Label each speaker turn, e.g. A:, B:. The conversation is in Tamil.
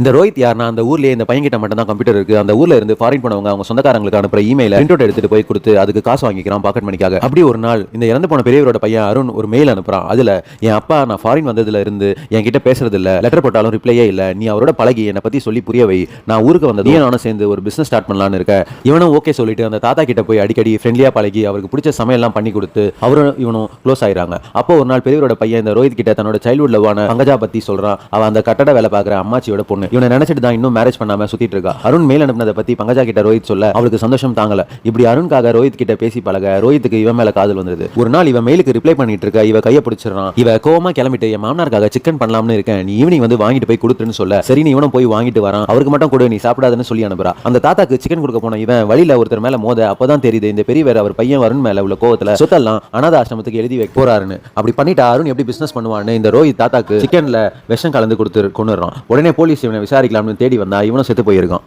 A: இந்த ரோஹித் யார்னா அந்த ஊர்லயே இந்த பையன் கிட்ட மட்டும் தான் கம்ப்யூட்டர் இருக்கு. அந்த ஊர்ல இருந்து ஃபாரின் பண்ணவங்க அவங்க சொந்தக்காரங்களுக்கு அனுப்புற இமெயில் பிரிண்ட் அவுட் எடுத்துட்டு போய் கொடுத்து அதுக்கு காசு வாங்கிக்கிறான் பாக்கெட் மணிக்காக அப்படி ஒரு நாள் இந்த இறந்து போன பெரியவரோட பையன் அருண் ஒரு மெயில் அனுப்புறான். அதுல என் அப்பா நான் ஃபாரின் வந்ததுல இருந்து என்கிட்ட பேசுறது இல்ல லெட்டர் போட்டாலும் ரிப்ளையே இல்ல. நீ அவரோட பழகி என்னை பத்தி சொல்லி புரிய வை. நான் ஊருக்கு வந்தது நானும் சேர்ந்து ஒரு பிசினஸ் ஸ்டார்ட் பண்ணலான்னு இருக்கேன் இவனும் ஓகே சொல்லிட்டு அந்த தாத்தா கிட்ட போய் அடிக்கடி ஃப்ரெண்ட்லியா பழகி அவருக்கு பிடிச்ச சமையல்லாம் பண்ணி கொடுத்து அவரும் இவனும் க்ளோஸ் ஆயிராங்க அப்போ ஒரு நாள் பெரியவரோட பையன் இந்த ரோஹித் கிட்ட தன்னோட சைல்ட்ஹுட் லவ்வான பங்கஜா பத்தி சொல்றான். அவன் அந்த கட்டட வேலை பார்க்குற அம்மாச்சியோட பொண்ணு. இவனை நினைச்சிட்டு தான் இன்னும் மேரேஜ் பண்ணாம சுத்திட்டு இருக்கா? அருண் மேல் அனுப்பினதை பத்தி பங்கஜா கிட்ட ரோஹித் சொல்ல அவளுக்கு சந்தோஷம் தாங்கல. இப்படி அருண்காக ரோஹித் கிட்ட பேசி பழக ரோஹித்துக்கு இவன் மேல காதல் வந்தது ஒரு நாள் இவன் மெயிலுக்கு ரிப்ளை பண்ணிட்டு இருக்க இவ கையை பிடிச்சிடறான். இவ கோவமா கிளம்பிட்டு என் மாமனாருக்காக சிக்கன் பண்ணலாம்னு இருக்கேன். நீ ஈவினிங் வந்து வாங்கிட்டு போய் கொடுத்துன்னு சொல்ல. சரி நீ இவனும் போய் வாங்கிட்டு வரான். அவருக்கு மட்டும் கொடு நீ சாப்பிடாதுன்னு சொல்லி அனுப்புறா. அந்த தாத்தாக்கு சிக்கன் கொடுக்க போன இவன் வழியில ஒருத்தர் மேல மோத அப்பதான் தெரியுது இந்த பெரியவர் அவர் பையன் வருண் மேல உள்ள கோவத்துல சொத்தெல்லாம் அனாத ஆசிரமத்துக்கு எழுதி வைக்க போறாருன்னு. அப்படி பண்ணிட்டு அருண் எப்படி பிசினஸ் பண்ணுவான்னு இந்த ரோஹித் தாத்தாக்கு சிக்கன்ல விஷம் கலந்து கொடுத்து கொண்டுறான் உடனே போலீஸ் இவனை விசாரிக்கலாம்னு தேடி வந்தா இவனும் செத்து போயிருக்கான்.